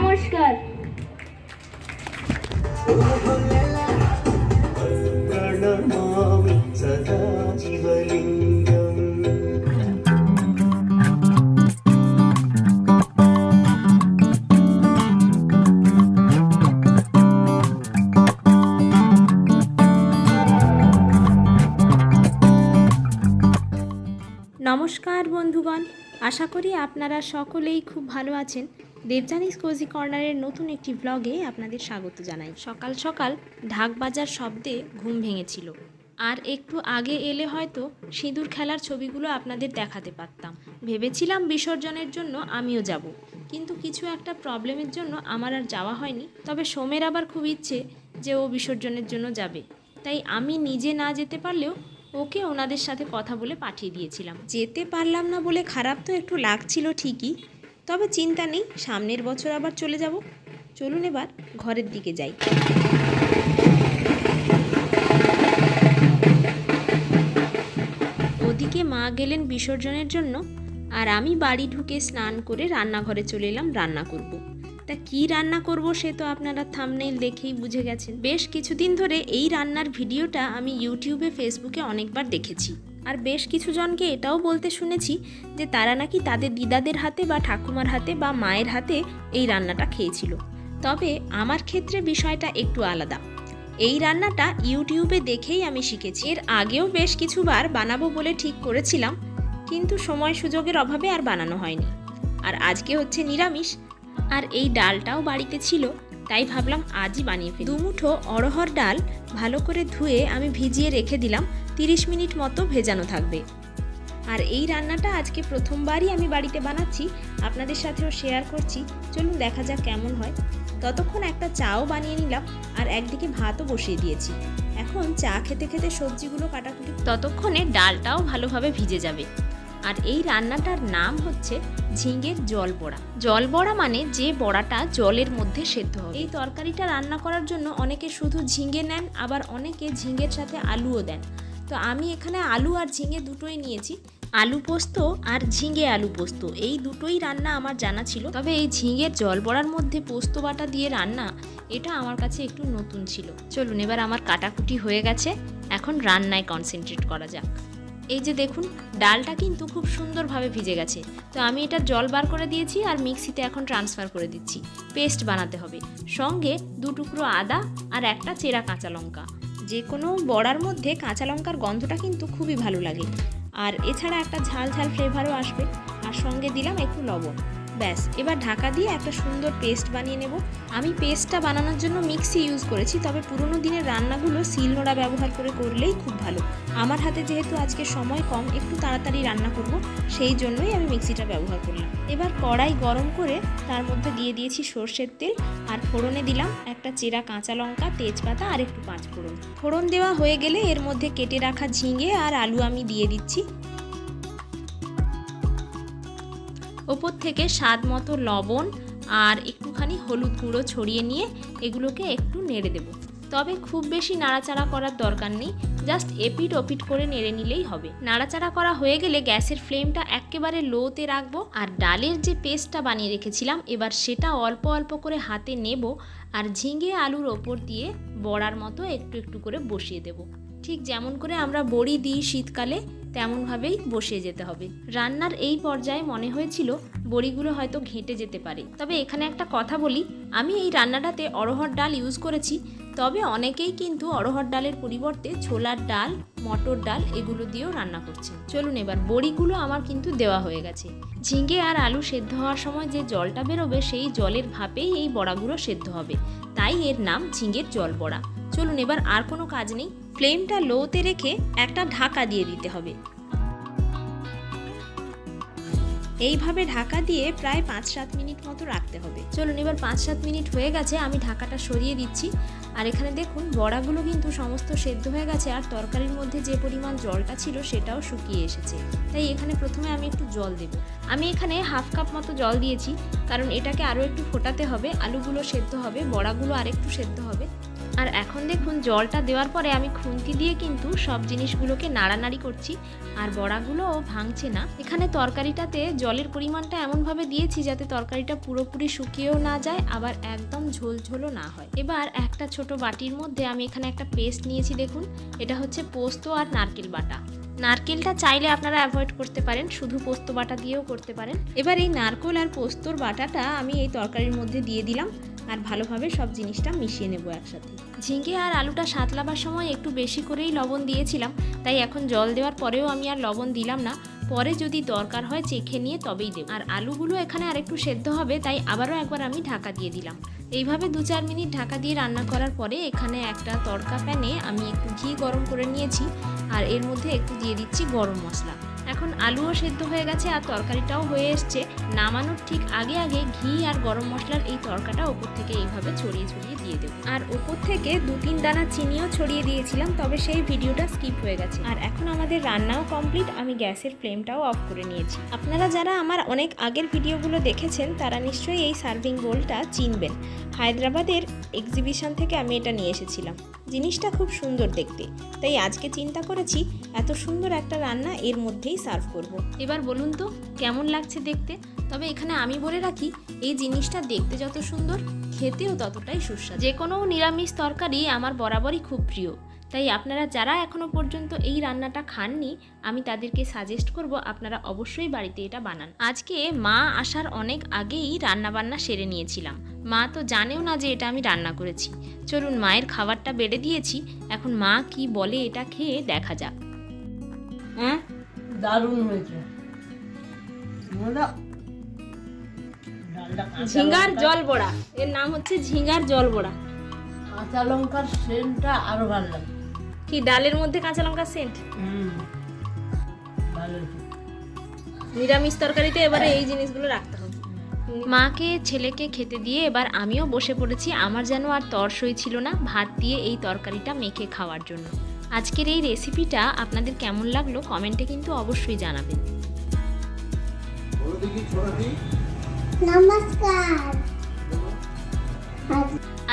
নমস্কার। নমস্কার বন্ধুগণ আশা করি আপনারা সকলেই খুব ভালো আছেন। দেবজানিস কোজি কর্নারের নতুন একটি ব্লগে আপনাদের স্বাগত জানাই। সকাল সকাল ঢাক বাজার শব্দে ঘুম ভেঙেছিল। আর একটু আগে এলে হয়তো সিঁদুর খেলার ছবিগুলো আপনাদের দেখাতে পারতাম। ভেবেছিলাম বিসর্জনের জন্য আমিও যাব। কিন্তু কিছু একটা প্রবলেমের জন্য আমার আর যাওয়া হয়নি। তবে সোমের আবার খুব ইচ্ছে যে ও বিসর্জনের জন্য যাবে। তাই আমি নিজে না যেতে পারলেও ওকে ওনাদের সাথে কথা বলে পাঠিয়ে দিয়েছিলাম। যেতে পারলাম না বলে খারাপ তো একটু লাগছিল ঠিকই। তবে চিন্তা নেই, সামনের বছর আবার চলে যাব। চলুন এবার ঘরের দিকে যাই। ওদিকে মা গেলেন বিসর্জনের জন্য আর আমি বাড়ি ঢুকে স্নান করে রান্নাঘরে চলে এলাম রান্না করব। তা কি রান্না করব সে তো আপনারা থামনেইল দেখেই বুঝে গেছেন। বেশ কিছুদিন ধরে এই রান্নার ভিডিওটা আমি ইউটিউবে ফেসবুকে অনেকবার দেখেছি। আর বেশ কিছু জনকে এটাও বলতে শুনেছি যে তারা নাকি তাদের দিদাদের হাতে বা ঠাকুমার হাতে বা মায়ের হাতে এই রান্নাটা খেয়েছিল। তবে আমার ক্ষেত্রে বিষয়টা একটু আলাদা। এই রান্নাটা ইউটিউবে দেখেই আমি শিখেছি। এর আগেও বেশ কিছুবার বানাবো বলে ঠিক করেছিলাম, কিন্তু সময় সুযোগের অভাবে আর বানানো হয়নি। আর আজকে হচ্ছে নিরামিষ। আর এই ডালটাও বাড়িতে ছিল, তাই ভাবলাম আজই বানিয়ে ফেলি। দুমুঠো অড়হর ডাল ভালো করে ধুয়ে আমি ভিজিয়ে রেখে দিলাম। তিরিশ মিনিট মতো ভেজানো থাকবে। আর এই রান্নাটা আজকে প্রথমবারই আমি বাড়িতে বানাচ্ছি, আপনাদের সাথেও শেয়ার করছি। চলুন দেখা যাক কেমন হয়। ততক্ষণ একটা চাও বানিয়ে নিলাম আর একদিকে ভাতও বসিয়ে দিয়েছি। এখন চা খেতে খেতে সবজিগুলো কাটাকুটি ততক্ষণে ডালটাও ভালোভাবে ভিজে যাবে। আর এই রান্নাটার নাম হচ্ছে ঝিঙের জল বড়া। জল বড়া মানে যে বড়াটা জলের মধ্যে সেদ্ধ হবে। এই তরকারিটা রান্না করার জন্য অনেকে শুধু ঝিঙে নেন, আবার অনেকে ঝিঙের সাথে আলুও দেন। তো আমি এখানে আলু আর ঝিঙে দুটোই নিয়েছি, আলু পোস্ত আর ঝিঙে আলু পোস্ত। এই দুটোই রান্না আমার জানা ছিল। তবে এই ঝিঙের জল বড়ার মধ্যে পোস্ত বাটা দিয়ে রান্না, এটা আমার কাছে একটু নতুন ছিল। চলুন এবার আমার কাটাকুটি হয়ে গেছে, এখন রান্নায় কনসেন্ট্রেট করা যাক। এই যে দেখুন, ডালটা কিন্তু খুব সুন্দরভাবে ভিজে গেছে। তো আমি এটা জল বার করে দিয়েছি আর মিক্সিতে এখন ট্রান্সফার করে দিচ্ছি। পেস্ট বানাতে হবে। সঙ্গে দু টুকরো আদা আর একটা চেরা কাঁচা লঙ্কা। যে কোনো বড়ার মধ্যে কাঁচা লঙ্কার গন্ধটা কিন্তু খুবই ভালো লাগে। আর এছাড়া একটা ঝাল ঝাল ফ্লেভারও আসবে। আর সঙ্গে দিলাম একটু লবণ। ব্যাস, এবার ঢাকা দিয়ে একটা সুন্দর পেস্ট বানিয়ে নেব। আমি পেস্টটা বানানোর জন্য মিক্সি ইউজ করেছি, তবে পুরোনো দিনের রান্নাগুলো শিলনোড়া ব্যবহার করে করলেই খুব ভালো। আমার হাতে যেহেতু আজকে সময় কম, একটু তাড়াতাড়ি রান্না করব, সেই জন্যই আমি মিক্সিটা ব্যবহার করলাম। এবার কড়াই গরম করে তার মধ্যে দিয়ে দিয়েছি সর্ষের তেল, আর ফোড়নে দিলাম একটা চেরা কাঁচা লঙ্কা, তেজপাতা, আর একটু পাঁচ ফোড়ন ফোড়ন দেওয়া হয়ে গেলে এর মধ্যে কেটে রাখা ঝিঙে আর আলু আমি দিয়ে দিচ্ছি। ওপর থেকে স্বাদ মতো লবণ আর একটুখানি হলুদ গুঁড়ো ছড়িয়ে নিয়ে এগুলোকে একটু নেড়ে দেব। তবে খুব বেশি নাড়াচাড়া করার দরকার নেই, জাস্ট এপিট ওপিট করে নেড়ে নিলেই হবে। নাড়াচাড়া করা হয়ে গেলে গ্যাসের ফ্লেমটা একেবারে লোতে রাখব আর ডালের যে পেস্টটা বানিয়ে রেখেছিলাম, এবার সেটা অল্প অল্প করে হাতে নেব আর ঝিঙে আলুর ওপর দিয়ে বড়ার মতো একটু একটু করে বসিয়ে দেব। ঠিক যেমন করে আমরা বড়ি দিই শীতকালে, তেমনভাবেই বসিয়ে যেতে হবে। রান্নার এই পর্যায়ে মনে হয়েছিল বড়িগুলো হয়তো ঘেঁটে যেতে পারে। তবে এখানে একটা কথা বলি, আমি এই রান্নাটাতে অড়হর ডাল ইউজ করেছি, তবে অনেকেই কিন্তু অড়হর ডালের পরিবর্তে ছোলার ডাল, মটর ডাল এগুলো দিয়েও রান্না করছে চলুন এবার, বড়িগুলো আমার কিন্তু দেওয়া হয়ে গেছে। ঝিঙে আর আলু সেদ্ধ হওয়ার সময় যে জলটা বেরোবে, সেই জলের ভাপেই এই বড়াগুলো সেদ্ধ হবে। তাই এর নাম ঝিঙের জল বড়া। চলুন এবার আর কোনো কাজ নেই ফ্লেমটা লোতে রেখে একটা ঢাকা দিয়ে দিতে হবে। এইভাবে ঢাকা দিয়ে প্রায় পাঁচ সাত মিনিট মতো রাখতে হবে। চলুন, এবার পাঁচ সাত মিনিট হয়ে গেছে, আমি ঢাকাটা সরিয়ে দিচ্ছি। আর এখানে দেখুন, বড়াগুলো কিন্তু সমস্ত সেদ্ধ হয়ে গেছে, আর তরকারির মধ্যে যে পরিমাণ জলটা ছিল সেটাও শুকিয়ে এসেছে। তাই এখানে প্রথমে আমি একটু জল দেব। আমি এখানে হাফ কাপ মতো জল দিয়েছি, কারণ এটাকে আরও একটু ফোটাতে হবে, আলুগুলো সেদ্ধ হবে, বড়াগুলো আরেকটু সেদ্ধ হবে। আর এখন দেখুন জলটা দেওয়ার পরে আমি খুন্তি দিয়ে কিন্তু সব জিনিসগুলোকে নাড়ানাড়ি করছি। আর বড়াগুলোও ভাঙছে না। এখানে তরকারিটাতে জলের পরিমাণটা এমনভাবে দিয়েছি যাতে তরকারিটা পুরোপুরি শুকিয়েও না যায়, আবার একদম ঝোল ঝোলও না হয়। এবার একটা ছোট বাটির মধ্যে আমি এখানে একটা পেস্ট নিয়েছি দেখুন। এটা হচ্ছে পোস্ত আর নারকেল বাটা। নারকেলটা চাইলে আপনারা অ্যাভয়েড করতে পারেন, শুধু পোস্ত বাটা দিয়েও করতে পারেন। এবার এই নারকেল আর পোস্তর বাটাটা আমি এই তরকারির মধ্যে দিয়ে দিলাম। আর ভালোভাবে সব জিনিসটা মিশিয়ে নেব একসাথে। ঝিঙে আর আলুটা সাতলাবার সময় একটু বেশি করেই লবণ দিয়েছিলাম, তাই এখন জল দেওয়ার পরেও আমি আর লবণ দিলাম না। পরে যদি দরকার হয় চেখে নিয়ে তবেই দেব। আর আলুগুলো এখানে আরেকটু সেদ্ধ হবে, তাই আবারও একবার আমি ঢাকা দিয়ে দিলাম। এইভাবে দু চার মিনিট ঢাকা দিয়ে রান্না করার পরে এখানে একটা তড়কা প্যানে আমি একটু ঘি গরম করে নিয়েছি, আর এর মধ্যে একটু দিয়ে দিচ্ছি গরম মশলা। এখন আলুও সেদ্ধ হয়ে গেছে আর তরকারিটাও হয়ে এসছে। নামানোর ঠিক আগে আগে ঘি আর গরম মশলার এই তরকাটা ওপর থেকে এইভাবে ছড়িয়ে ছড়িয়ে দিয়ে দেবো। আর ওপর থেকে দু তিন দানা চিনিও ছড়িয়ে দিয়েছিলাম, তবে সেই ভিডিওটা স্কিপ হয়ে গেছে। আর এখন আমাদের রান্নাও কমপ্লিট, আমি গ্যাসের ফ্লেমটাও অফ করে নিয়েছি। আপনারা যারা আমার অনেক আগের ভিডিওগুলো দেখেছেন, তারা নিশ্চয়ই এই সার্ভিং বোলটা চিনবেন। হায়দ্রাবাদের এক্সিবিশন থেকে আমি এটা নিয়ে এসেছিলাম। জিনিসটা খুব সুন্দর দেখতে। তাই আজকে চিন্তা করেছি, এত সুন্দর একটা রান্না এর মধ্যেই সার্ভ করব। এবার বলুন তো, কেমন লাগছে দেখতে? তবে এখানে আমি বলে রাখি, এই জিনিসটা দেখতে যত সুন্দর খেতেও ততটাই সুস্বাদু। যে কোনো নিরামিষ তরকারি আমার বরাবরই খুব প্রিয়। তাই আপনারা যারা এখনও পর্যন্ত এই রান্নাটা খাননি আমি তাদেরকে সাজেস্ট করব আপনারা অবশ্যই বাড়িতে এটা বানান। আজকে মা আসার অনেক আগেই রান্না বান্না সেরে নিয়েছিলাম। মা তো জানেও না যে এটা আমি রান্না করেছি। চলুন মায়ের খাবারটা বেড়ে দিয়েছি। এখন মা কি বলে এটা খেয়ে দেখা যাক। হ্যাঁ? দারুণ হয়েছে। ঝিঙ্গার জল বড়া এর নাম হচ্ছে ঝিঙ্গার জল বড়া কাঁচা লঙ্কার সেন্টটা আরও ভালো লাগে। কি ডালের মধ্যে কাঁচা লঙ্কার সেন্ট নিরামিষ তরকারিতে এবারে এই জিনিসগুলো রাখতে হবে। মাকে ছেলেকে খেতে দিয়ে এবার আমিও বসে পড়েছি। আমার যেন আর তরসই ছিল না ভাত দিয়ে এই তরকারিটা মেখে খাওয়ার জন্য। আজকের এই রেসিপিটা আপনাদের কেমন লাগল কমেন্টে কিন্তু অবশ্যই জানাবেন।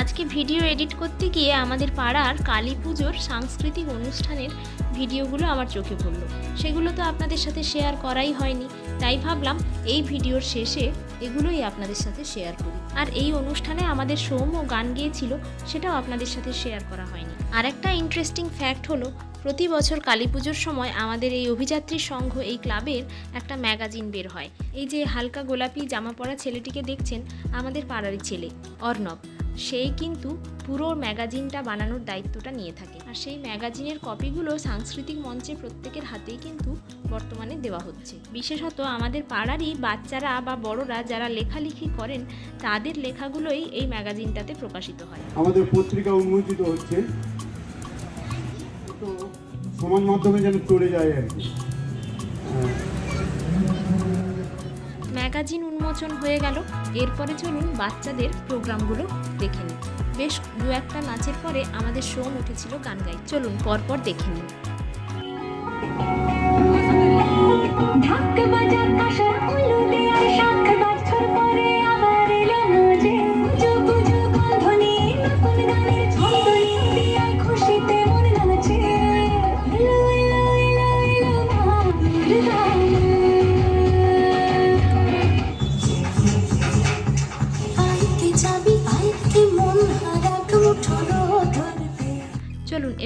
আজকে ভিডিও এডিট করতে গিয়ে আমাদের পাড়ার কালী পুজোর সাংস্কৃতিক অনুষ্ঠানের ভিডিওগুলো আমার চোখে পড়ল। সেগুলো তো আপনাদের সাথে শেয়ার করাই হয়নি। তাই ভাবলাম এই ভিডিওর শেষে এগুলোই আপনাদের সাথে শেয়ার করি। আর এই অনুষ্ঠানে আমাদের সোম ও গান গিয়েছিল, সেটাও আপনাদের সাথে শেয়ার করা হয়নি। আর একটা ইন্টারেস্টিং ফ্যাক্ট হলো, প্রতি বছর কালী পুজোর সময় আমাদের এই অভিযাত্রী সংঘ এই ক্লাবের একটা ম্যাগাজিন বের হয়। এই যে হালকা গোলাপি জামা পরা ছেলেটিকে দেখছেন, আমাদের পাড়ারই ছেলে অর্ণব। সেই কিন্তু পুরো ম্যাগাজিনটা বানানোর দায়িত্বটা নিয়ে থাকে। আর সেই ম্যাগাজিনের কপিগুলো সাংস্কৃতিক মঞ্চে প্রত্যেকের হাতেই কিন্তু বর্তমানে দেওয়া হচ্ছে। বিশেষত আমাদের পাড়ারই বাচ্চারা বা বড়রা যারা লেখালেখি করেন, তাদের লেখাগুলোই এই ম্যাগাজিনটাতে প্রকাশিত হয়। আমাদের পত্রিকা উন্মোচিত হচ্ছে। তো সমাজ মাধ্যমে যেন চলে যায় আর কি। ম্যাগাজিন উন্মোচন হয়ে গেল। এরপরে চলুন বাচ্চাদের প্রোগ্রামগুলো দেখে নিই। বেশ দু একটা নাচের পরে আমাদের সোম উঠেছিল গান গাই। চলুন পরপর দেখে নিন ঢাক বাজার আশার উলুদে আর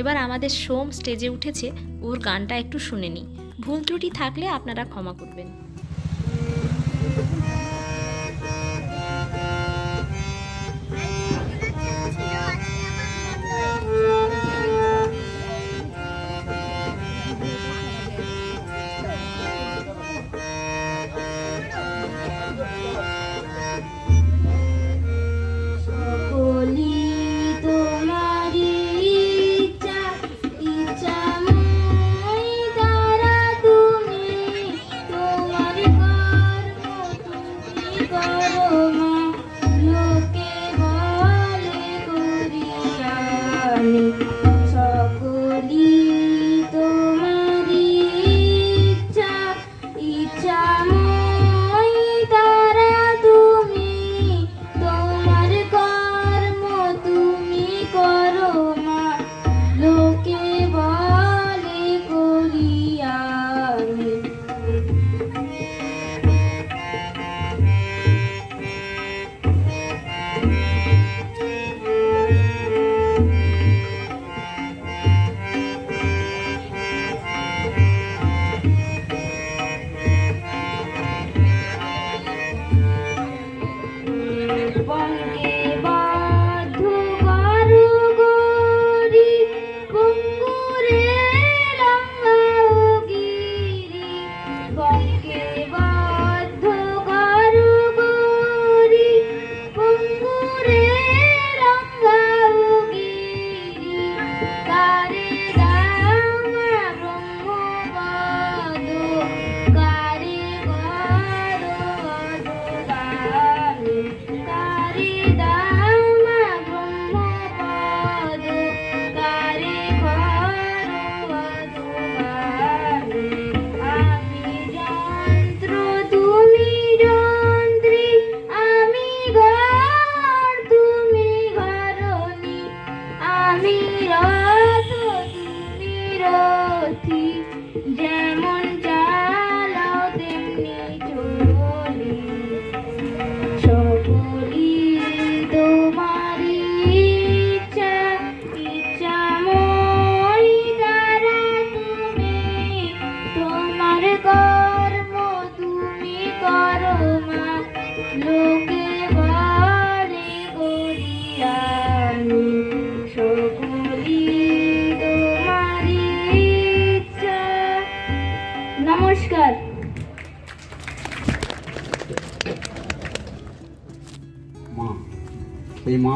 এবার আমাদের সোম স্টেজে উঠেছে, ওর গানটা একটু শুনে নিই। ভুল ত্রুটি থাকলে আপনারা ক্ষমা করবেন।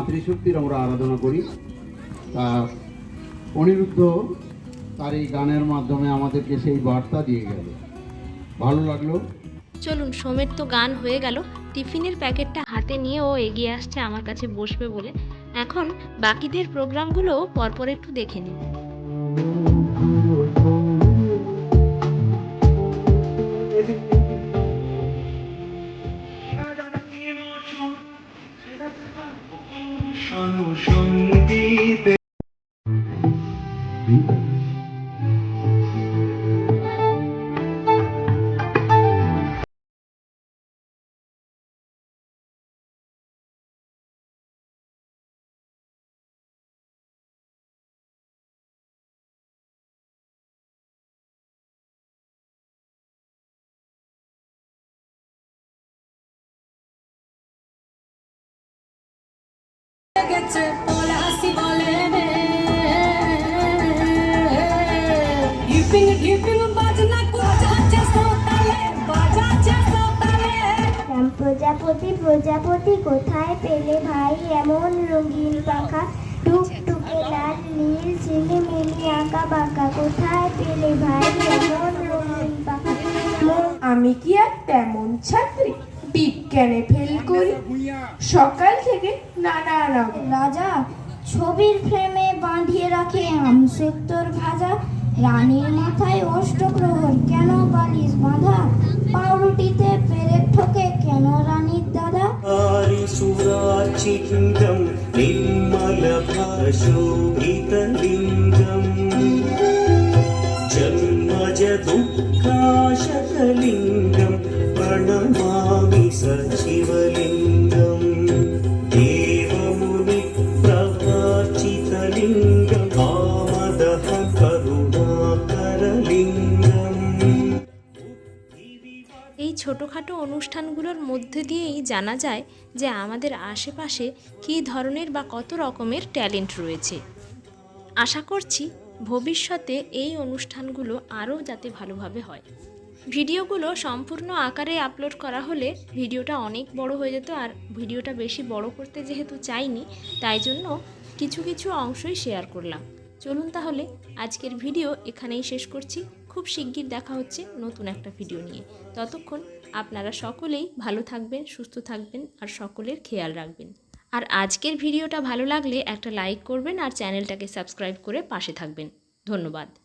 মাতৃশক্তির আমরা আরাধনা করি। তা অনিরুদ্ধ তার এই গানের মাধ্যমে আমাদেরকে সেই বার্তা দিয়ে গেল। ভালো লাগল? চলুন, সোমের তো গান হয়ে গেল। টিফিনের প্যাকেটটা হাতে নিয়ে ও এগিয়ে আসছে আমার কাছে বসবে বলে। এখন বাকিদের প্রোগ্রামগুলো পরপর একটু দেখে নিন গেছে পলাশি বলে রে হিপিং হিপিং বাজনা বাজাচ্ছে সোতালে বাজাচ্ছে সোতালে। রাম প্রজাপতি প্রজাপতি কোথায় পেলে ভাই? এমন রঙিন পাখা টুকটুকে লাল নীল ঝিলিমিলি আঁকা বাঁকা কোথায় পেলে ভাই? এমন রঙিন পাখা। আমি কি আর তেমন ছাত্রী? বিজ্ঞানে ফেল করি। সকাল থেকে নানা রকম। রাজা ছবির ফ্রেমে বাঁধিয়ে রাখে আমসত্তর ভাজা। রানীর মাথায় অষ্টপ্রহর কেন বালিস বাঁধা? পাউরুটিতে পেরে ঠোকে কেন রানীর দাদা? সুরাচিকিন্দম নির্মল ভাষোভিত লিঙ্গম। প্রণমা प्रणमामि सचिवलिङ्गम् देवमुनिप्रभाचितलिङ्गम् आमदहं करुणाकरलिङ्गम् এই ছোটোখাটো অনুষ্ঠানগুলোর মধ্যে দিয়েই জানা যায় যে আমাদের আশেপাশে কী ধরনের বা কত রকমের ট্যালেন্ট রয়েছে আশা করছি ভবিষ্যতে এই অনুষ্ঠানগুলো আরও যাতে ভালোভাবে হয় ভিডিওগুলো সম্পূর্ণ আকারে আপলোড করা হলে ভিডিওটা অনেক বড় হয়ে যেত আর ভিডিওটা বেশি বড় করতে যেহেতু চাইনি, তাই জন্য কিছু কিছু অংশই শেয়ার করলাম। চলুন তাহলে আজকের ভিডিও এখানেই শেষ করছি। খুব শিগগির দেখা হচ্ছে নতুন একটা ভিডিও নিয়ে। ততক্ষণ আপনারা সকলেই ভালো থাকবেন, সুস্থ থাকবেন আর সকলের খেয়াল রাখবেন। আর আজকের ভিডিওটা ভালো লাগলে একটা লাইক করবেন আর চ্যানেলটাকে সাবস্ক্রাইব করে পাশে থাকবেন। ধন্যবাদ।